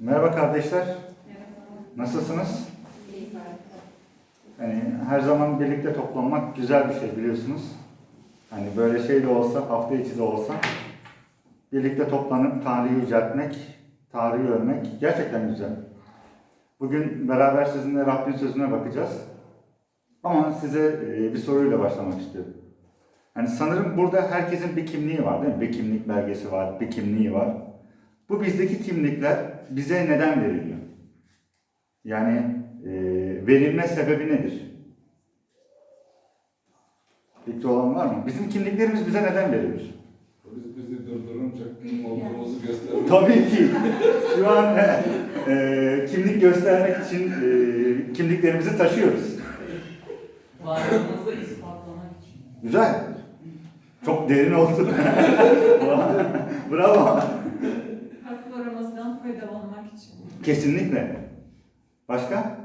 Merhaba kardeşler. Nasılsınız? Hani her zaman birlikte toplanmak güzel bir şey biliyorsunuz. Hani böyle şey de olsa, hafta içi de olsa birlikte toplanıp Tanrı'yı yüceltmek, Tanrı'yı övmek gerçekten güzel. Bugün beraber sizinle Rabbin sözüne bakacağız. Ama size e, bir soruyla başlamak istiyorum. Hani sanırım burada herkesin bir kimliği var değil mi? Bir kimlik belgesi var, bir kimliği var. Bu bizdeki kimlikler bize neden veriliyor? Yani e, verilme sebebi nedir? Fikri olan var mı? Bizim kimliklerimiz bize neden verilir? Polis bizi durdurunca kim olduğumuzu gösterir. Tabii ki. Şu an e, kimlik göstermek için e, kimliklerimizi taşıyoruz. Varlığımızı ispatlamak için. Güzel. Çok derin oldu. Bravo. Kesinlikle. Başka?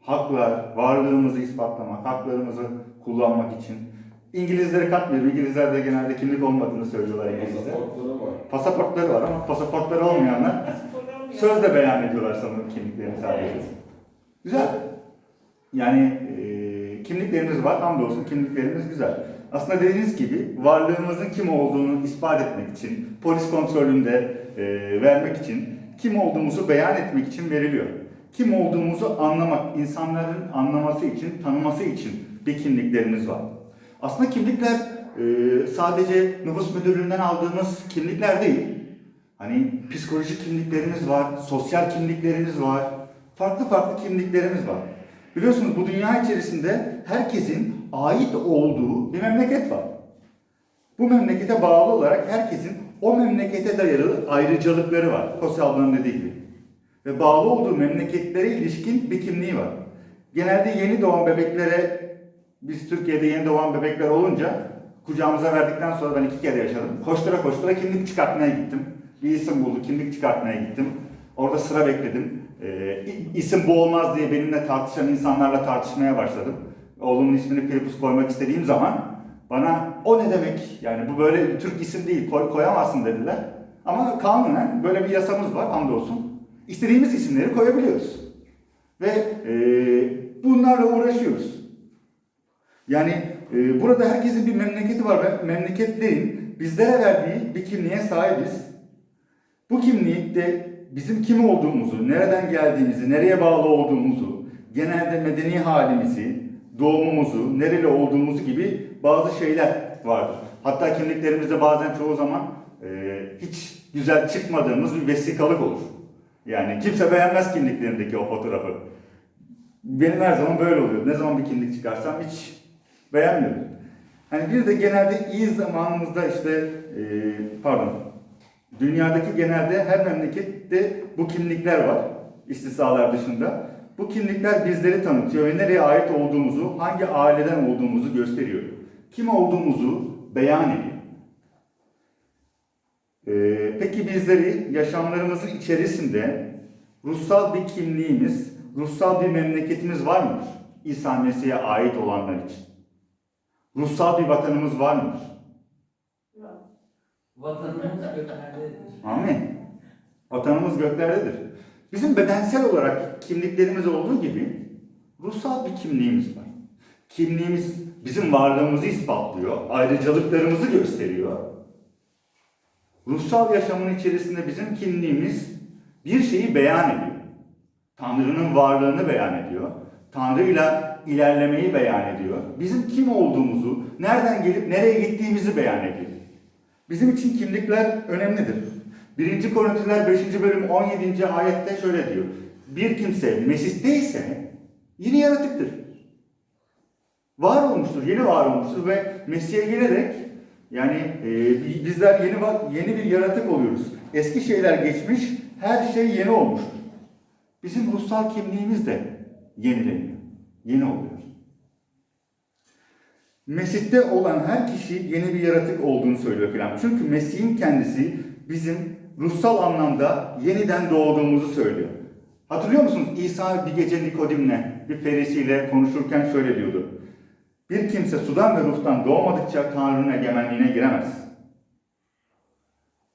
Haklar, varlığımızı ispatlamak, haklarımızı kullanmak için. İngilizleri katmıyorum. İngilizler de genelde kimlik olmadığını söylüyorlar İngilizler. Pasaportları var. Pasaportları var ama pasaportları olmayanlar sözle beyan ediyorlar sanırım kimliklerini sadece. Güzel. Yani e, kimliklerimiz var, hamdolsun kimliklerimiz güzel. Aslında dediğiniz gibi varlığımızın kim olduğunu ispat etmek için, polis kontrolünde e, vermek için, kim olduğumuzu beyan etmek için veriliyor. Kim olduğumuzu anlamak, insanların anlaması için, tanıması için bir kimliklerimiz var. Aslında kimlikler e, sadece nüfus müdürlüğünden aldığımız kimlikler değil. Hani psikolojik kimliklerimiz var, sosyal kimliklerimiz var, farklı farklı kimliklerimiz var. Biliyorsunuz bu dünya içerisinde herkesin ait olduğu bir memleket var. Bu memlekete bağlı olarak herkesin o memlekete dayalı ayrıcalıkları var. Kose ablanın dediği gibi. Ve bağlı olduğu memleketlere ilişkin bir kimliği var. Genelde yeni doğan bebeklere, biz Türkiye'de yeni doğan bebekler olunca kucağımıza verdikten sonra ben iki kere yaşadım. Koştura koştura kimlik çıkartmaya gittim. Bir isim buldu, kimlik çıkartmaya gittim. Orada sıra bekledim. Ee, isim bu olmaz diye benimle tartışan insanlarla tartışmaya başladım. Oğlumun ismini Filipus koymak istediğim zaman bana o ne demek yani bu böyle Türk isim değil koy, koyamazsın dediler. Ama kanunen böyle bir yasamız var hamdolsun. İstediğimiz isimleri koyabiliyoruz. Ve e, bunlarla uğraşıyoruz. Yani e, burada herkesin bir memleketi var ve memleketlerin bizlere verdiği bir kimliğe sahibiz. Bu kimlikte bizim kim olduğumuzu, nereden geldiğimizi, nereye bağlı olduğumuzu, genelde medeni halimizi, doğumumuzu, nereli olduğumuzu gibi bazı şeyler vardır. Hatta kimliklerimizde bazen çoğu zaman e, hiç güzel çıkmadığımız bir vesikalık olur. Yani kimse beğenmez kimliklerindeki o fotoğrafı. Benim her zaman böyle oluyor. Ne zaman bir kimlik çıkarsam hiç beğenmiyorum. Hani bir de genelde iyi zamanımızda işte e, pardon dünyadaki genelde her memlekette bu kimlikler var istisnalar dışında. Bu kimlikler bizleri tanıtıyor ve nereye ait olduğumuzu, hangi aileden olduğumuzu gösteriyor. Kim olduğumuzu beyan ediyor. Ee, peki bizleri yaşamlarımızın içerisinde ruhsal bir kimliğimiz, ruhsal bir memleketimiz var mıdır? İsa Mesih'e ait olanlar için. Ruhsal bir vatanımız var mıdır? Vatanımız göklerdedir. Amin. Vatanımız göklerdedir. Bizim bedensel olarak kimliklerimiz olduğu gibi ruhsal bir kimliğimiz var. Kimliğimiz bizim varlığımızı ispatlıyor, ayrıcalıklarımızı gösteriyor. Ruhsal yaşamın içerisinde bizim kimliğimiz bir şeyi beyan ediyor. Tanrı'nın varlığını beyan ediyor. Tanrı'yla ilerlemeyi beyan ediyor. Bizim kim olduğumuzu, nereden gelip nereye gittiğimizi beyan ediyor. Bizim için kimlikler önemlidir. 1. Korintiler 5. bölüm 17. ayette şöyle diyor. Bir kimse Mesih'teyse yeni yaratıktır. Var olmuştur, yeni var olmuştur ve Mesih'e gelerek yani e, bizler yeni va- yeni bir yaratık oluyoruz. Eski şeyler geçmiş, her şey yeni olmuştur. Bizim ruhsal kimliğimiz de yenileniyor, yeni oluyor. Mesih'te olan her kişi yeni bir yaratık olduğunu söylüyor filan. Çünkü Mesih'in kendisi bizim ruhsal anlamda yeniden doğduğumuzu söylüyor. Hatırlıyor musunuz? İsa bir gece Nikodim'le, bir ferisiyle konuşurken şöyle diyordu. Bir kimse sudan ve ruhtan doğmadıkça Tanrı'nın egemenliğine giremez.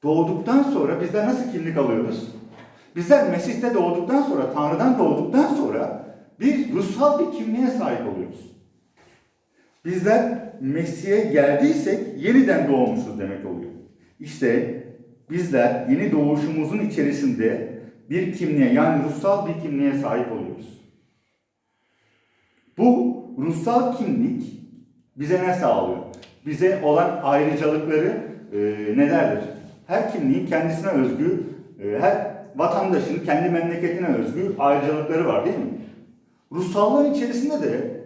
doğduktan sonra bizler nasıl kimlik alıyoruz? Bizler Mesih'te doğduktan sonra, Tanrı'dan doğduktan sonra bir ruhsal bir kimliğe sahip oluyoruz. Bizler Mesih'e geldiysek yeniden doğmuşuz demek oluyor. İşte bizler yeni doğuşumuzun içerisinde bir kimliğe yani ruhsal bir kimliğe sahip oluyoruz. Bu ruhsal kimlik bize ne sağlıyor? Bize olan ayrıcalıkları e, nelerdir? Her kimliğin kendisine özgü, e, her vatandaşın kendi memleketine özgü ayrıcalıkları var değil mi? Ruhsallığın içerisinde de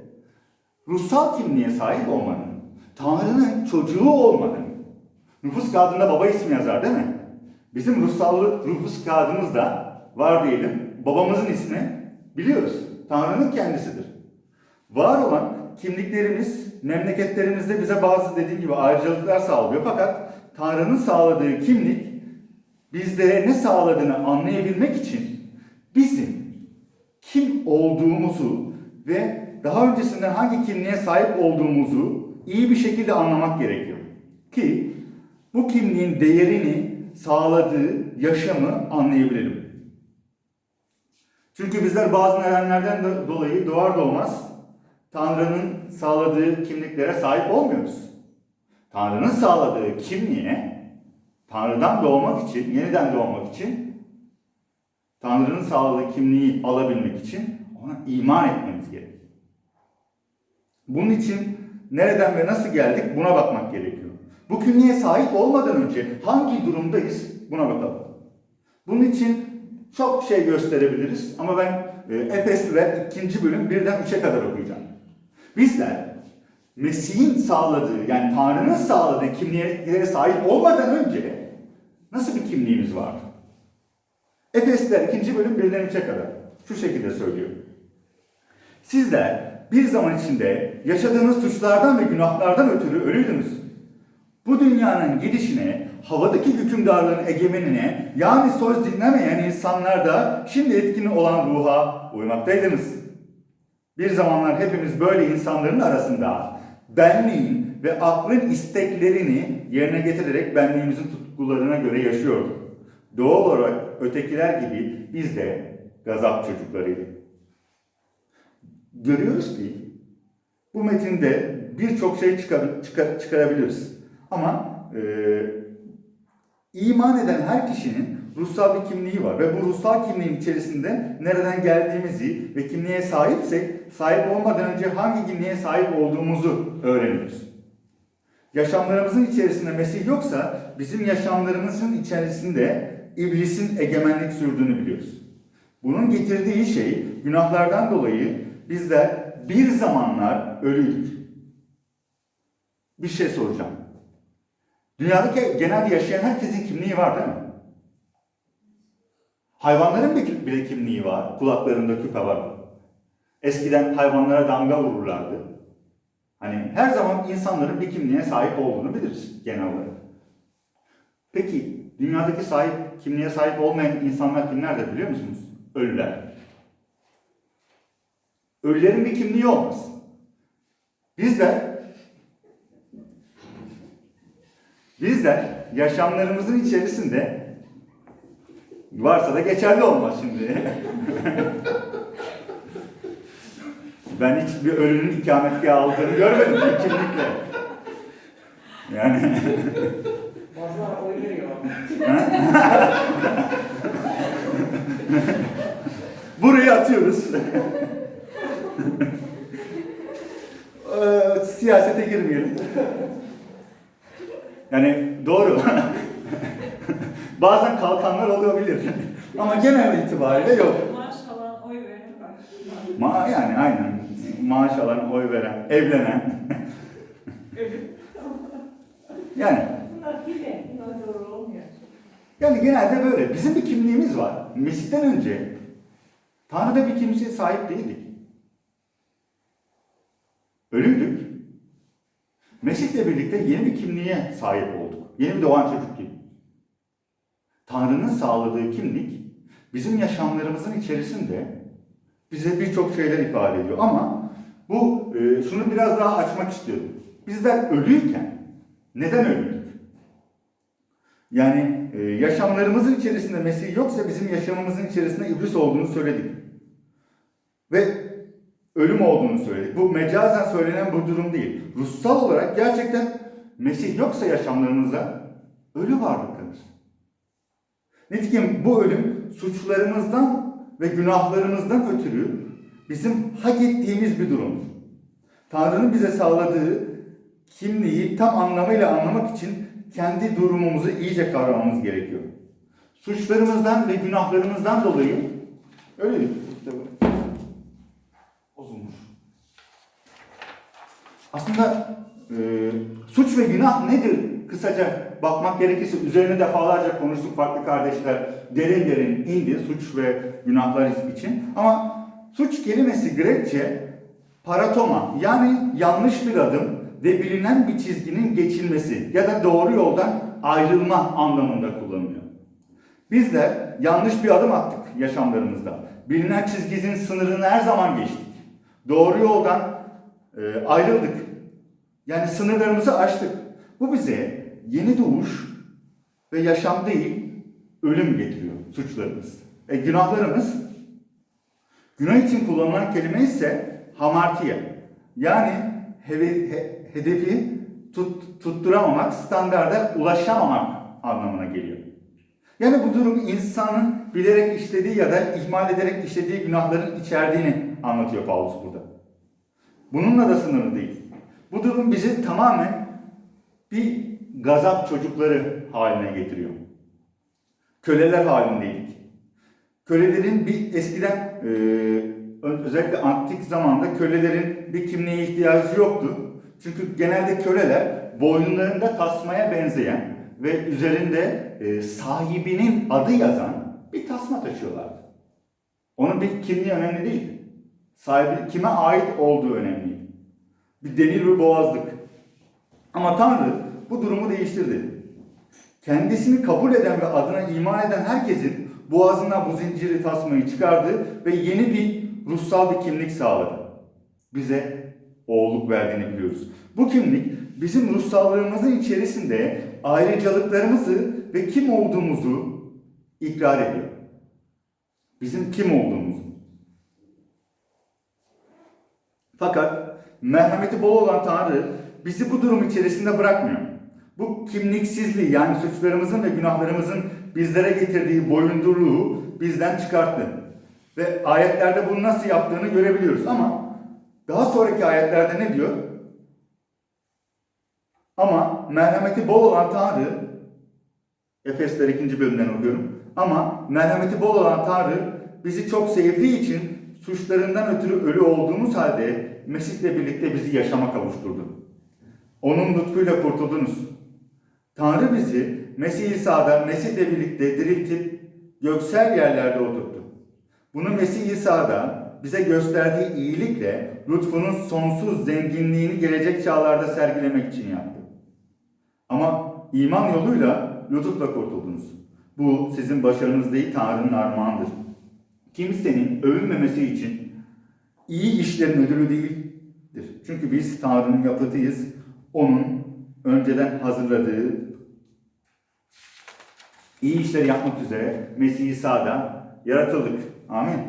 ruhsal kimliğe sahip olmanın, Tanrı'nın çocuğu olmanın, nüfus kağıdında baba ismi yazar değil mi? Bizim ruhsallık nüfus kağıdımızda var diyelim, babamızın ismi biliyoruz. Tanrı'nın kendisidir. Var olan kimliklerimiz, memleketlerimizde bize bazı dediğim gibi ayrıcalıklar sağlıyor. Fakat Tanrı'nın sağladığı kimlik bizlere ne sağladığını anlayabilmek için bizim kim olduğumuzu ve daha öncesinden hangi kimliğe sahip olduğumuzu iyi bir şekilde anlamak gerekiyor. Ki bu kimliğin değerini sağladığı yaşamı anlayabilelim. Çünkü bizler bazı nedenlerden do- dolayı doğar doğmaz Tanrı'nın sağladığı kimliklere sahip olmuyoruz. Tanrı'nın sağladığı kimliğe Tanrı'dan doğmak için, yeniden doğmak için Tanrı'nın sağladığı kimliği alabilmek için ona iman etmemiz gerekiyor. Bunun için nereden ve nasıl geldik buna bakmak gerekiyor. Bu kimliğe sahip olmadan önce hangi durumdayız buna bakalım. Bunun için çok şey gösterebiliriz ama ben e, Efesliler 2. bölüm 1'den 3'e kadar okuyacağım. Bizler Mesih'in sağladığı yani Tanrı'nın sağladığı kimliğe sahip olmadan önce nasıl bir kimliğimiz vardı? Efesliler 2. bölüm 1'den 3'e kadar şu şekilde söylüyor. Sizler bir zaman içinde yaşadığınız suçlardan ve günahlardan ötürü ölüydünüz. Bu dünyanın gidişine, havadaki hükümdarlığın egemenine, yani söz dinlemeyen insanlarda şimdi etkin olan ruha uymaktaydınız. Bir zamanlar hepimiz böyle insanların arasında benliğin ve aklın isteklerini yerine getirerek benliğimizin tutkularına göre yaşıyorduk. Doğal olarak ötekiler gibi biz de gazap çocuklarıydık. Görüyoruz ki bu metinde birçok şey çıkar, çıkar- çıkarabiliriz. Ama e, iman eden her kişinin ruhsal bir kimliği var ve bu ruhsal kimliğin içerisinde nereden geldiğimizi ve kimliğe sahipsek sahip olmadan önce hangi kimliğe sahip olduğumuzu öğreniyoruz. Yaşamlarımızın içerisinde Mesih yoksa bizim yaşamlarımızın içerisinde iblisin egemenlik sürdüğünü biliyoruz. Bunun getirdiği şey günahlardan dolayı bizler bir zamanlar ölüydük. Bir şey soracağım. Dünyadaki genelde yaşayan herkesin kimliği var değil mi? Hayvanların bile- kimliği var. Kulaklarında küpe var. Eskiden hayvanlara damga vururlardı. Hani her zaman insanların bir kimliğe sahip olduğunu biliriz genel olarak. Peki dünyadaki sahip kimliğe sahip olmayan insanlar kimlerdir biliyor musunuz? Ölüler. Ölülerin bir kimliği olmaz. Bizler bizler yaşamlarımızın içerisinde varsa da geçerli olmaz şimdi. ben hiç bir ölünün ikametgahı aldığını görmedim kimlikle. Yani Bazıları oy veriyor. Burayı atıyoruz. Ee, Siyasete girmeyelim. Yani doğru. Bazen kalkanlar olabilir. Ama genel itibariyle yok. Maaş alan oy veren var. Ma yani aynen. Maaş alan, oy veren, evlenen. yani Bunlar hile. Bunlar doğru olmuyor. Yani genelde böyle. Bizim bir kimliğimiz var. Mesih'ten önce Tanrı'da bir kimseye sahip değildik. Ölüydük. Mesih'le birlikte yeni bir kimliğe sahip olduk. Yeni bir doğan çocuk gibi. Tanrı'nın sağladığı kimlik bizim yaşamlarımızın içerisinde bize birçok şeyler ifade ediyor. Ama bu e, şunu biraz daha açmak istiyorum. Bizler ölüyken neden ölüydük? Yani e, yaşamlarımızın içerisinde Mesih yoksa bizim yaşamımızın içerisinde iblis olduğunu söyledik. Ve ölüm olduğunu söyledik. Bu mecazen söylenen bu durum değil. Ruhsal olarak gerçekten Mesih yoksa yaşamlarımızda ölü varlıklarız. Nitekim bu ölüm suçlarımızdan ve günahlarımızdan ötürü bizim hak ettiğimiz bir durumdur. Tanrı'nın bize sağladığı kimliği tam anlamıyla anlamak için kendi durumumuzu iyice kavramamız gerekiyor. Suçlarımızdan ve günahlarımızdan dolayı öyle kitabı Aslında e, suç ve günah nedir? Kısaca bakmak gerekirse üzerine defalarca konuştuk farklı kardeşler derin derin indi suç ve günahlar için. Ama suç kelimesi Grekçe paratoma yani yanlış bir adım ve bilinen bir çizginin geçilmesi ya da doğru yoldan ayrılma anlamında kullanılıyor. Bizler yanlış bir adım attık yaşamlarımızda. Bilinen çizginin sınırını her zaman geçtik. Doğru yoldan e, ayrıldık. Yani sınırlarımızı aştık. Bu bize yeni doğuş ve yaşam değil, ölüm getiriyor suçlarımız. E, günahlarımız, günah için kullanılan kelime ise hamartiye. Yani heve- he- hedefi tut, tutturamamak, standarda ulaşamamak anlamına geliyor. Yani bu durum insanın bilerek işlediği ya da ihmal ederek işlediği günahların içerdiğini anlatıyor Paulus burada. Bununla da sınırlı değil. Bu durum bizi tamamen bir gazap çocukları haline getiriyor. Köleler halindeydik. Kölelerin bir eskiden e, özellikle antik zamanda kölelerin bir kimliğe ihtiyacı yoktu. Çünkü genelde köleler boynlarında tasmaya benzeyen ve üzerinde e, sahibinin adı yazan bir tasma taşıyorlardı. Onun bir kimliği önemli değildi. Sahibi kime ait olduğu önemliydi. Bir demir bir boğazlık. Ama Tanrı bu durumu değiştirdi. Kendisini kabul eden ve adına iman eden herkesin boğazından bu zinciri tasmayı çıkardı ve yeni bir ruhsal bir kimlik sağladı. Bize oğulluk verdiğini biliyoruz. Bu kimlik bizim ruhsallığımızın içerisinde ayrıcalıklarımızı ve kim olduğumuzu ikrar ediyor. Bizim kim olduğumuzu. Fakat merhameti bol olan Tanrı bizi bu durum içerisinde bırakmıyor. Bu kimliksizliği yani suçlarımızın ve günahlarımızın bizlere getirdiği boyundurluğu bizden çıkarttı. Ve ayetlerde bunu nasıl yaptığını görebiliyoruz ama daha sonraki ayetlerde ne diyor? Ama merhameti bol olan Tanrı Efesler 2. bölümden okuyorum. Ama merhameti bol olan Tanrı bizi çok sevdiği için suçlarından ötürü ölü olduğumuz halde Mesih'le birlikte bizi yaşama kavuşturdu. Onun lütfuyla kurtuldunuz. Tanrı bizi Mesih İsa'da Mesih'le birlikte diriltip göksel yerlerde oturttu. Bunu Mesih İsa'da bize gösterdiği iyilikle lütfunun sonsuz zenginliğini gelecek çağlarda sergilemek için yaptı. Ama iman yoluyla lütufla kurtuldunuz. Bu sizin başarınız değil Tanrı'nın armağanıdır. Kimsenin övünmemesi için iyi işlerin ödülü değildir. Çünkü biz Tanrı'nın yapıtıyız. Onun önceden hazırladığı iyi işleri yapmak üzere Mesih İsa'da yaratıldık. Amin.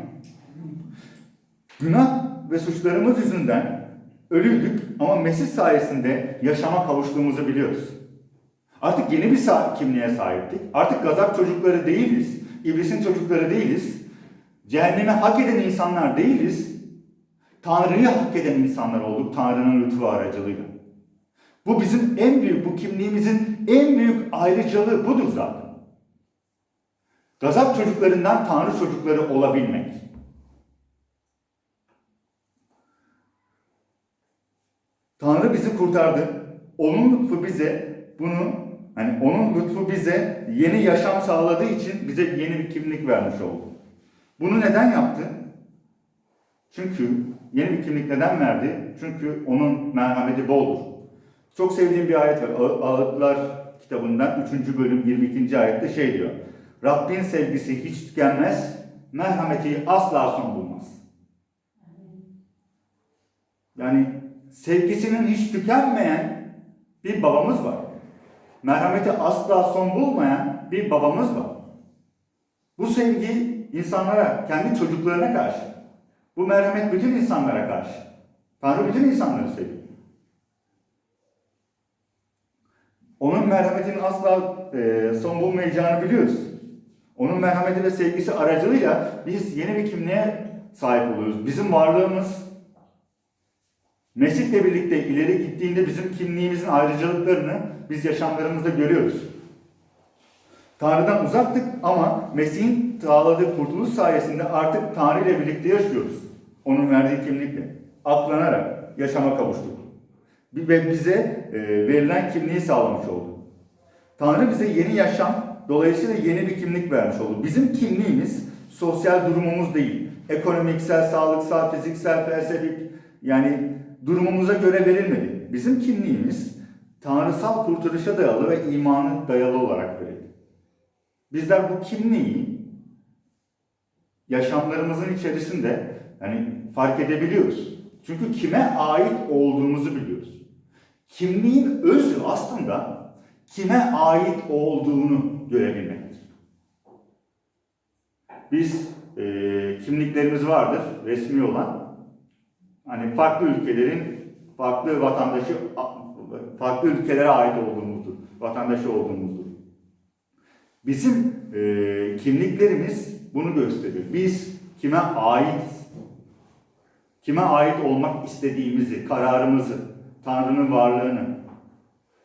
Günah ve suçlarımız yüzünden ölüydük ama Mesih sayesinde yaşama kavuştuğumuzu biliyoruz. Artık yeni bir kimliğe sahiptik. Artık gazap çocukları değiliz. İblisin çocukları değiliz. Cehenneme hak eden insanlar değiliz. Tanrı'yı hak eden insanlar olduk Tanrı'nın lütfu aracılığıyla. Bu bizim en büyük, bu kimliğimizin en büyük ayrıcalığı budur zaten. Gazap çocuklarından Tanrı çocukları olabilmek. Tanrı bizi kurtardı. Onun lütfu bize bunu hani onun lütfu bize yeni yaşam sağladığı için bize yeni bir kimlik vermiş oldu. Bunu neden yaptı? Çünkü yeni bir kimlik neden verdi? Çünkü onun merhameti boldur. Çok sevdiğim bir ayet var. Ağı- Ağıtlar kitabından 3. bölüm 22. ayette şey diyor. Rabbin sevgisi hiç tükenmez, merhameti asla son bulmaz. Yani sevgisinin hiç tükenmeyen bir babamız var. merhameti asla son bulmayan bir babamız var. Bu sevgi insanlara, kendi çocuklarına karşı. Bu merhamet bütün insanlara karşı. Tanrı bütün insanları seviyor. Onun merhametinin asla e, son bulmayacağını biliyoruz. Onun merhameti ve sevgisi aracılığıyla biz yeni bir kimliğe sahip oluyoruz. Bizim varlığımız Mesih'le birlikte ileri gittiğinde bizim kimliğimizin ayrıcalıklarını biz yaşamlarımızda görüyoruz. Tanrı'dan uzaktık ama Mesih'in sağladığı kurtuluş sayesinde artık Tanrı ile birlikte yaşıyoruz. Onun verdiği kimlikle. Aklanarak yaşama kavuştuk. Ve bize e, verilen kimliği sağlamış oldu. Tanrı bize yeni yaşam, dolayısıyla yeni bir kimlik vermiş oldu. Bizim kimliğimiz sosyal durumumuz değil. Ekonomiksel, sağlıksal, fiziksel, felsefik yani durumumuza göre verilmedi. Bizim kimliğimiz tanrısal kurtuluşa dayalı ve imanı dayalı olarak verildi. Bizler bu kimliği yaşamlarımızın içerisinde yani fark edebiliyoruz. Çünkü kime ait olduğumuzu biliyoruz. Kimliğin özü aslında kime ait olduğunu görebilmektir. Biz e, kimliklerimiz vardır, resmi olan. Hani farklı ülkelerin farklı vatandaşı, farklı ülkelere ait olduğumuzdur, vatandaşı olduğumuzdur. Bizim e, kimliklerimiz bunu gösteriyor. Biz kime aitiz? Kime ait olmak istediğimizi, kararımızı, Tanrı'nın varlığını,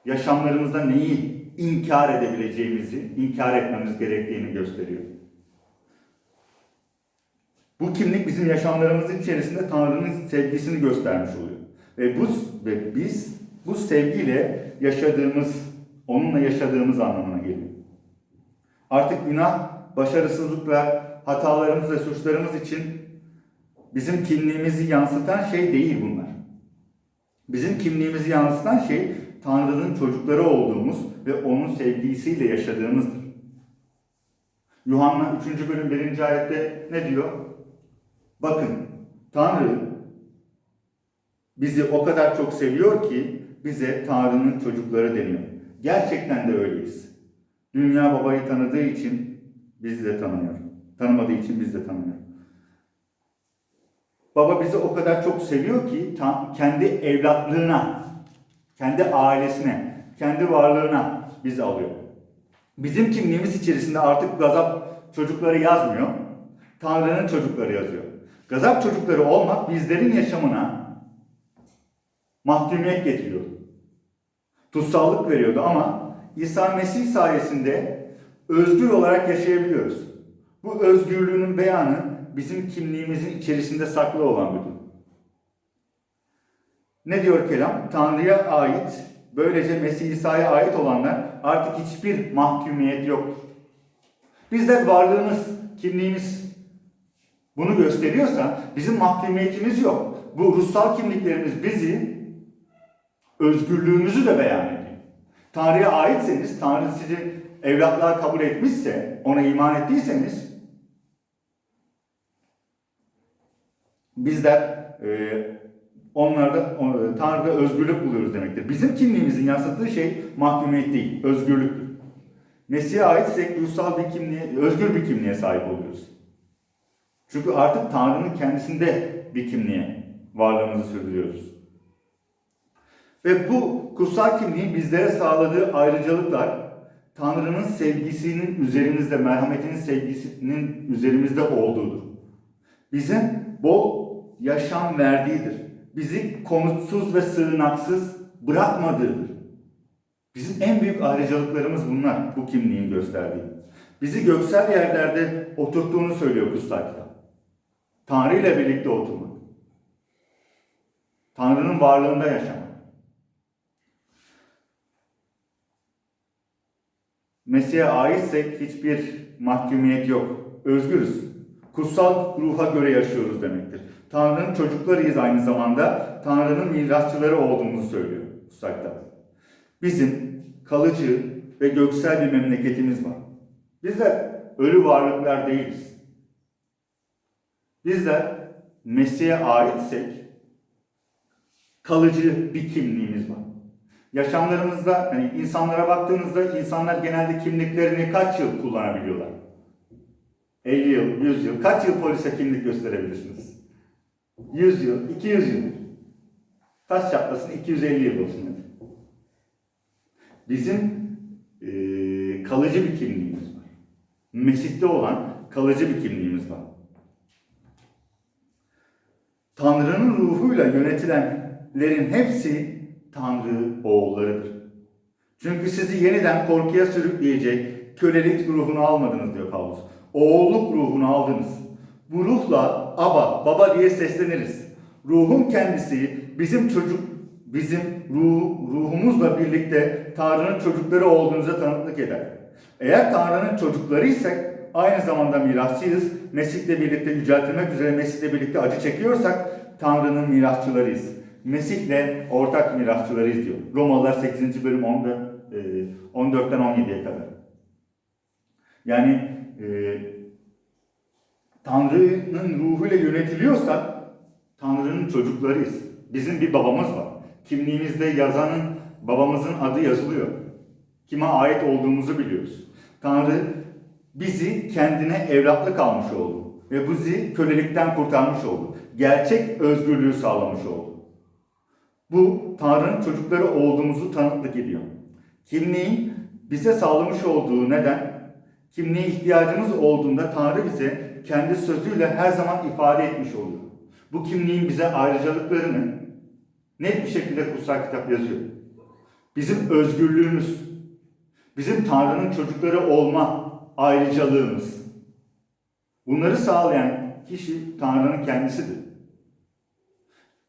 yaşamlarımızda neyi inkar edebileceğimizi, inkar etmemiz gerektiğini gösteriyor. Bu kimlik bizim yaşamlarımızın içerisinde Tanrı'nın sevgisini göstermiş oluyor. Ve bu ve biz bu sevgiyle yaşadığımız, onunla yaşadığımız anlamına geliyor. Artık günah, başarısızlıklar, hatalarımız ve suçlarımız için bizim kimliğimizi yansıtan şey değil bunlar. Bizim kimliğimizi yansıtan şey Tanrı'nın çocukları olduğumuz ve onun sevgisiyle yaşadığımızdır. Yuhanna 3. bölüm 1. ayette ne diyor? Bakın Tanrı bizi o kadar çok seviyor ki bize Tanrı'nın çocukları deniyor. Gerçekten de öyleyiz. Dünya babayı tanıdığı için bizi de tanımıyor. Tanımadığı için bizi de tanımıyor. Baba bizi o kadar çok seviyor ki tam kendi evlatlığına, kendi ailesine, kendi varlığına bizi alıyor. Bizim kimliğimiz içerisinde artık gazap çocukları yazmıyor. Tanrı'nın çocukları yazıyor. Gazap çocukları olmak bizlerin yaşamına mahkumiyet getiriyordu. Tutsallık veriyordu ama İsa Mesih sayesinde özgür olarak yaşayabiliyoruz. Bu özgürlüğünün beyanı bizim kimliğimizin içerisinde saklı olan bir durum. Ne diyor kelam? Tanrı'ya ait, böylece Mesih İsa'ya ait olanlar artık hiçbir mahkumiyet yoktur. Bizler varlığımız, kimliğimiz bunu gösteriyorsa bizim mahkumiyetimiz yok. Bu ruhsal kimliklerimiz bizi özgürlüğümüzü de beyan ediyor. Tanrı'ya aitseniz, Tanrı sizi evlatlar kabul etmişse, ona iman ettiyseniz bizler e, onlarda on- Tanrı'da özgürlük buluyoruz demektir. Bizim kimliğimizin yansıttığı şey mahkumiyet değil, özgürlüktür. Mesih'e aitsek ruhsal bir kimliğe, özgür bir kimliğe sahip oluyoruz. Çünkü artık Tanrı'nın kendisinde bir kimliğe varlığımızı sürdürüyoruz. Ve bu kutsal kimliğin bizlere sağladığı ayrıcalıklar Tanrı'nın sevgisinin üzerimizde, merhametinin sevgisinin üzerimizde olduğudur. Bize bol yaşam verdiğidir. Bizi konutsuz ve sığınaksız bırakmadığıdır. Bizim en büyük ayrıcalıklarımız bunlar, bu kimliğin gösterdiği. Bizi göksel yerlerde oturttuğunu söylüyor kutsal kitap. Tanrı ile birlikte oturmak. Tanrı'nın varlığında yaşamak. Mesih'e aitsek hiçbir mahkumiyet yok. Özgürüz. Kutsal ruha göre yaşıyoruz demektir. Tanrı'nın çocuklarıyız aynı zamanda. Tanrı'nın mirasçıları olduğumuzu söylüyor kutsal kitap. Bizim kalıcı ve göksel bir memleketimiz var. Bizler ölü varlıklar değiliz. Bizler Mesih'e aitsek kalıcı bir kimliğimiz var. Yaşamlarımızda hani insanlara baktığınızda insanlar genelde kimliklerini kaç yıl kullanabiliyorlar? 50 yıl, 100 yıl. Kaç yıl polise kimlik gösterebilirsiniz? 100 yıl, 200 yıl. Taş çatlasın 250 yıl olsun. hadi. Bizim eee, kalıcı bir kimliğimiz var. Mesih'te olan kalıcı bir kimliğimiz var. Tanrı'nın ruhuyla yönetilenlerin hepsi Tanrı oğullarıdır. Çünkü sizi yeniden korkuya sürükleyecek kölelik ruhunu almadınız diyor Paulus. Oğulluk ruhunu aldınız. Bu ruhla aba, baba diye sesleniriz. Ruhun kendisi bizim çocuk, bizim ruh, ruhumuzla birlikte Tanrı'nın çocukları olduğunuza tanıklık eder. Eğer Tanrı'nın çocuklarıysak aynı zamanda mirasçıyız. Mesih'le birlikte yüceltilmek üzere Mesih'le birlikte acı çekiyorsak Tanrı'nın mirasçılarıyız. Mesih'le ortak mirasçılarıyız diyor. Romalılar 8. bölüm 14, e, 14'ten 17'ye kadar. Yani e, Tanrı'nın ruhuyla yönetiliyorsak Tanrı'nın çocuklarıyız. Bizim bir babamız var. Kimliğimizde yazanın babamızın adı yazılıyor. Kime ait olduğumuzu biliyoruz. Tanrı bizi kendine evlatlık almış oldu. Ve bizi kölelikten kurtarmış oldu. Gerçek özgürlüğü sağlamış oldu. Bu Tanrı'nın çocukları olduğumuzu tanıklık ediyor. Kimliğin bize sağlamış olduğu neden, kimliğe ihtiyacımız olduğunda Tanrı bize kendi sözüyle her zaman ifade etmiş oluyor. Bu kimliğin bize ayrıcalıklarını net bir şekilde kutsal kitap yazıyor. Bizim özgürlüğümüz, bizim Tanrı'nın çocukları olma ayrıcalığımız. Bunları sağlayan kişi Tanrı'nın kendisidir.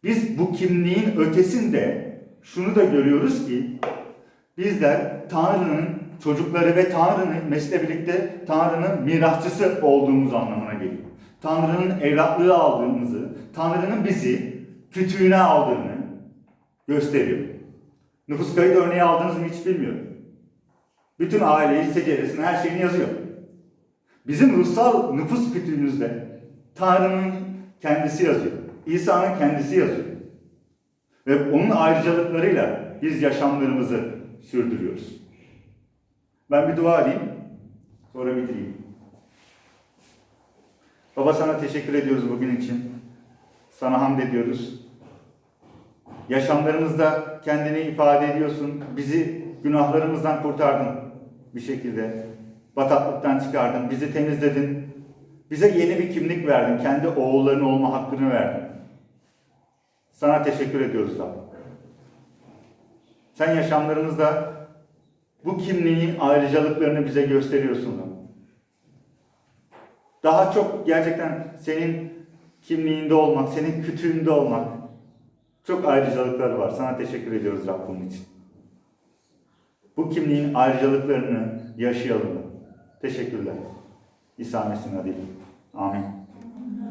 Biz bu kimliğin ötesinde şunu da görüyoruz ki bizler Tanrı'nın çocukları ve Tanrı'nın Mesih'le birlikte Tanrı'nın mirasçısı olduğumuz anlamına geliyor. Tanrı'nın evlatlığı aldığımızı, Tanrı'nın bizi kütüğüne aldığını gösteriyor. Nüfus kayıt örneği aldınız mı hiç bilmiyorum. Bütün aileyi, seceresini, her şeyini yazıyor. Bizim ruhsal nüfus kütüğümüzde Tanrı'nın kendisi yazıyor. İsa'nın kendisi yazıyor. Ve onun ayrıcalıklarıyla biz yaşamlarımızı sürdürüyoruz. Ben bir dua edeyim, sonra bitireyim. Baba sana teşekkür ediyoruz bugün için. Sana hamd ediyoruz. Yaşamlarımızda kendini ifade ediyorsun. Bizi günahlarımızdan kurtardın bir şekilde. Bataklıktan çıkardın, bizi temizledin. Bize yeni bir kimlik verdin. Kendi oğulların olma hakkını verdin. Sana teşekkür ediyoruz Rabbim. Sen yaşamlarımızda bu kimliğin ayrıcalıklarını bize gösteriyorsun Rabbim. Daha çok gerçekten senin kimliğinde olmak, senin kütüğünde olmak çok ayrıcalıkları var. Sana teşekkür ediyoruz Rabbim için. Bu kimliğin ayrıcalıklarını yaşayalım. Teşekkürler. İsa Mesih'in adıyla. Amin.